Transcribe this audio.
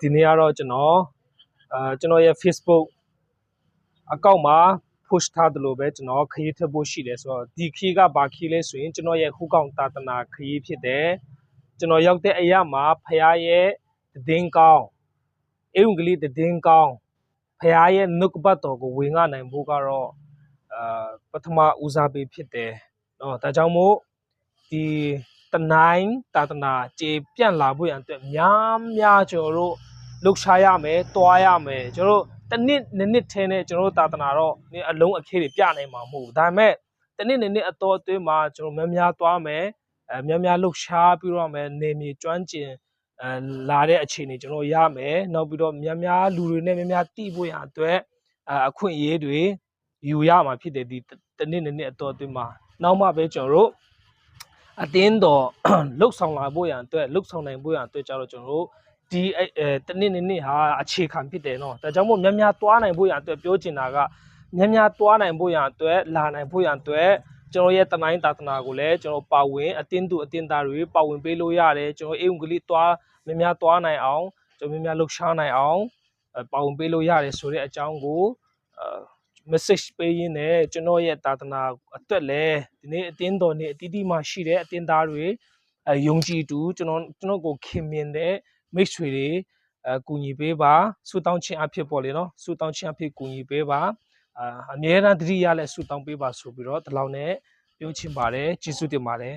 ဒီနေ့ကတော့ကျွန်တော်အာကျွန်တော်ရဲ့ Facebook အကောင့်မှာ push ထားတယ်လို့ပဲကျွန်တော်ခရီးထပ်ဖို့ရှိတယ်ဆိုတော့ဒီခရီးကဘာခရီးလဲဆိုရင်ကျွန်တော်ရဲ့ဟူကောင်တာတနာခရီးဖြစ်တယ်ကျွန်တော်ရောက်တဲ့အရာမှာဖရားရဲ့တည်င်းကောင်းအင်္ဂလိပ်တည်င်းကောင်းဖရားရဲ့နှုတ်ကပတ်တော်ကိုဝင်ငှနိုင်ဖို့ကတော့အာပထမဦးစားပေးဖြစ်တယ်เนาะဒါကြောင့်မို့ဒီတနိုင်တာတနာကြေပြန့်လာဖို့ရန်အတွက်များများကျွန်တော်တို့ လှုပ်ရှားရမယ်တွားရမယ်ကျွန်တော်တို့တစ်နှစ်နှစ်နှစ်ထဲနဲ့ကျွန်တော်တို့တာသနာတော့ဒီအလုံးအခဲတွေပြနိုင်မှာမဟုတ်ဘူးဒါပေမဲ့တစ်နှစ်နှစ်နှစ်အတော်အတွင်းမှာကျွန်တော်များများတွားမယ်အဲများများလှုပ်ရှားပြီးတော့မယ်နေမြေကျွမ်းကျင်အဲလာတဲ့အခြေအနေကျွန်တော်ရမယ်နောက်ပြီးတော့များများလူတွေနဲ့များများတိဖို့ရအတွက်အအခွင့်အရေးတွေယူရမှာဖြစ်တယ်ဒီတစ်နှစ်နှစ်နှစ်အတော်အတွင်းမှာနောက်မှပဲကျွန်တော်တို့အတင်းတော်လှုပ်ဆောင်လာဖို့ရန်အတွက်လှုပ်ဆောင်နိုင်ဖို့ရန်အတွက်ကြတော့ကျွန်တော်တို့ ဒီအဲအဲတနေ့နေ့နေ့ဟာအခြေခံဖြစ်တယ်နော်ဒါကြောင့်မို့များများသွားနိုင်ဖို့ရန်အတွက်ပြောချင်တာကများများသွားနိုင်ဖို့ရန်အတွက်လာနိုင်ဖို့ရန်အတွက်ကျွန်တော်ရဲ့တနိုင်းတာသနာကိုလည်းကျွန်တော်ပါဝင်အတင်းသူအတင်းသားတွေပါဝင်ပေးလို့ရတယ်ကျွန်တော်အင်္ဂလိပ်သွားများများသွားနိုင်အောင်ကျွန်တော်များများလှုပ်ရှားနိုင်အောင်အဲပါဝင်ပေးလို့ရတယ်ဆိုတဲ့အကြောင်းကိုအဲ message ပေးရင်းနဲ့ကျွန်တော်ရဲ့တာသနာအတွက်လည်းဒီနေ့အတင်းတော်နေ့အတီးတီးမှရှိတဲ့အတင်းသားတွေအဲယုံကြည်သူကျွန်တော်ကျွန်တော်ကိုခင်မြင်တဲ့ မိတ်ဆွေတွေအဲကူညီပေးပါဆူတောင်းခြင်းအဖြစ်ပေါ့လေနော်ဆူတောင်းခြင်းအဖြစ်ကူညီပေးပါအာအမြဲတမ်းတတိယလည်းဆူတောင်းပေးပါဆိုပြီးတော့ဒီလောက်နဲ့ပြောချင်ပါတယ်ကျေးဇူးတင်ပါတယ်